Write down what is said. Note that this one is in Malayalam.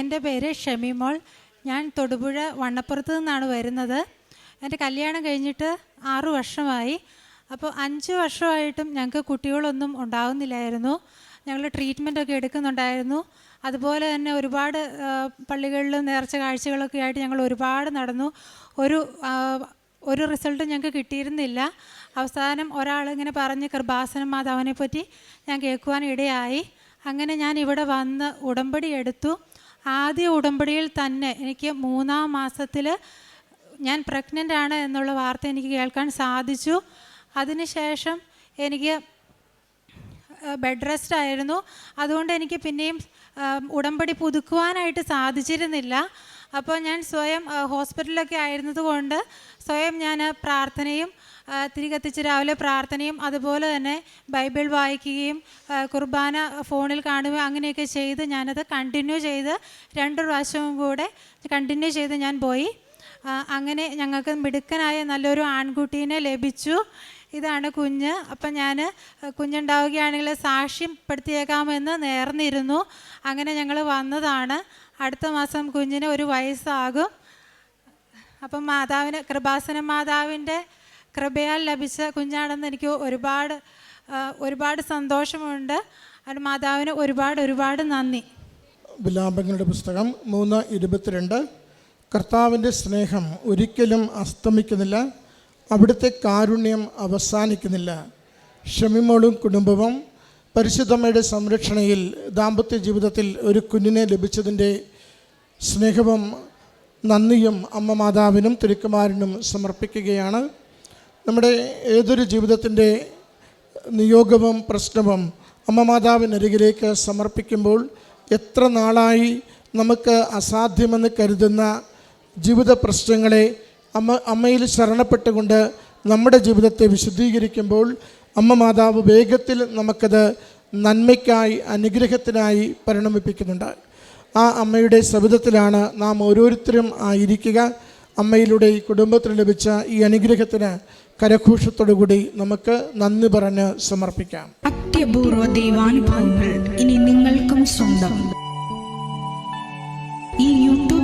എന്റെ പേര് ഷമിമോൾ ഞാൻ തൊടുപുഴ വണ്ണപ്പുറത്ത് നിന്നാണ് വരുന്നത്. എന്റെ കല്യാണം കഴിഞ്ഞിട്ട് ആറു വർഷമായി. അപ്പോൾ അഞ്ച് വർഷമായിട്ടും ഞങ്ങൾക്ക് കുട്ടികളൊന്നും ഉണ്ടാകുന്നില്ലായിരുന്നു ഞങ്ങൾ ട്രീറ്റ്മെന്റൊക്കെ എടുക്കുന്നുണ്ടായിരുന്നു. അതുപോലെ തന്നെ ഒരുപാട് പള്ളികളിൽ നേർച്ച കാഴ്ചകളൊക്കെ ആയിട്ട് ഞങ്ങൾ ഒരുപാട് നടന്നു. ഒരു ഒരു റിസൾട്ട് ഞങ്ങൾക്ക് കിട്ടിയിരുന്നില്ല. അവസാനം ഒരാൾ ഇങ്ങനെ പറഞ്ഞ് കൃപാസന മാതാവിനെ പറ്റി ഞാൻ കേൾക്കുവാൻ ഇടയായി. അങ്ങനെ ഞാൻ ഇവിടെ വന്ന് ഉടമ്പടി എടുത്തു. ആദ്യ ഉടമ്പടിയിൽ തന്നെ എനിക്ക് മൂന്നാം മാസത്തിൽ ഞാൻ പ്രഗ്നന്റ് ആണ് എന്നുള്ള വാർത്ത എനിക്ക് കേൾക്കാൻ സാധിച്ചു. അതിനുശേഷം എനിക്ക് ബെഡ് റെസ്റ്റ് ആയിരുന്നു. അതുകൊണ്ട് എനിക്ക് പിന്നെയും ഉടമ്പടി പുതുക്കുവാനായിട്ട് സാധിച്ചിരുന്നില്ല. അപ്പോൾ ഞാൻ സ്വയം ഹോസ്പിറ്റലിലൊക്കെ ആയിരുന്നതുകൊണ്ട് സ്വയം ഞാൻ പ്രാർത്ഥനയും തിരികത്തിച്ച് തിരി കത്തിച്ച് രാവിലെ പ്രാർത്ഥനയും അതുപോലെ തന്നെ ബൈബിൾ വായിക്കുകയും കുർബാന ഫോണിൽ കാണുകയും അങ്ങനെയൊക്കെ ചെയ്ത് ഞാനത് കണ്ടിന്യൂ ചെയ്ത് രണ്ട് പ്രാവശ്യവും കൂടെ കണ്ടിന്യൂ ചെയ്ത് ഞാൻ പോയി. അങ്ങനെ ഞങ്ങൾക്ക് മിടുക്കനായ നല്ലൊരു ആൺകുട്ടീനെ ലഭിച്ചു. ഇതാണ് കുഞ്ഞ്. അപ്പം ഞാൻ കുഞ്ഞുണ്ടാവുകയാണെങ്കിൽ സാക്ഷ്യപ്പെടുത്തിയേക്കാമെന്ന് നേർന്നിരുന്നു. അങ്ങനെ ഞങ്ങൾ വന്നതാണ്. അടുത്ത മാസം കുഞ്ഞിന് ഒരു വയസ്സാകും. അപ്പം മാതാവിന് കൃപാസന മാതാവിന്റെ കൃപയാൽ ലഭിച്ച കുഞ്ഞാണെന്ന് എനിക്ക് ഒരുപാട് ഒരുപാട് സന്തോഷമുണ്ട്. അത് മാതാവിന് ഒരുപാട് ഒരുപാട് നന്ദി. വിലാപങ്ങളുടെ പുസ്തകം മൂന്ന് ഇരുപത്തിരണ്ട്. കർത്താവിന്റെ സ്നേഹം ഒരിക്കലും അസ്തമിക്കുന്നില്ല. അവിടുത്തെ കാരുണ്യം അവസാനിക്കുന്നില്ല. ഷമിമോളും കുടുംബവും പരിശുദ്ധമ്മയുടെ സംരക്ഷണയിൽ ദാമ്പത്യ ജീവിതത്തിൽ ഒരു കുഞ്ഞിനെ ലഭിച്ചതിന്റെ സ്നേഹവും നന്ദിയും അമ്മ മാതാവിനും തിരുക്കുമാരനും സമർപ്പിക്കുകയാണ്. നമ്മുടെ ഏതൊരു ജീവിതത്തിന്റെ നിയോഗവും പ്രശ്നവും അമ്മ മാതാവിനരികിലേക്ക് സമർപ്പിക്കുമ്പോൾ എത്ര നാളായി നമുക്ക് അസാധ്യമെന്ന് കരുതുന്ന ജീവിത പ്രശ്നങ്ങളെ അമ്മ അമ്മയിൽ ശരണപ്പെട്ടുകൊണ്ട് നമ്മുടെ ജീവിതത്തെ വിശദീകരിക്കുമ്പോൾ അമ്മ മാതാവ് വേഗത്തിൽ നമുക്കത് നന്മയ്ക്കായി അനുഗ്രഹത്തിനായി പരിണമിപ്പിക്കുന്നുണ്ട്. ആ അമ്മയുടെ സവിധത്തിലാണ് നാം ഓരോരുത്തരും ആയിരിക്കുക. അമ്മയിലൂടെ ഈ കുടുംബത്തിന് ലഭിച്ച ഈ അനുഗ്രഹത്തിന് കരഘോഷത്തോടുകൂടി നമുക്ക് നന്ദി പറഞ്ഞ് സമർപ്പിക്കാം. അത്യപൂർവ ദൈവാനുഭവങ്ങൾ ഇനി നിങ്ങൾക്കും സ്വന്തം. ഈ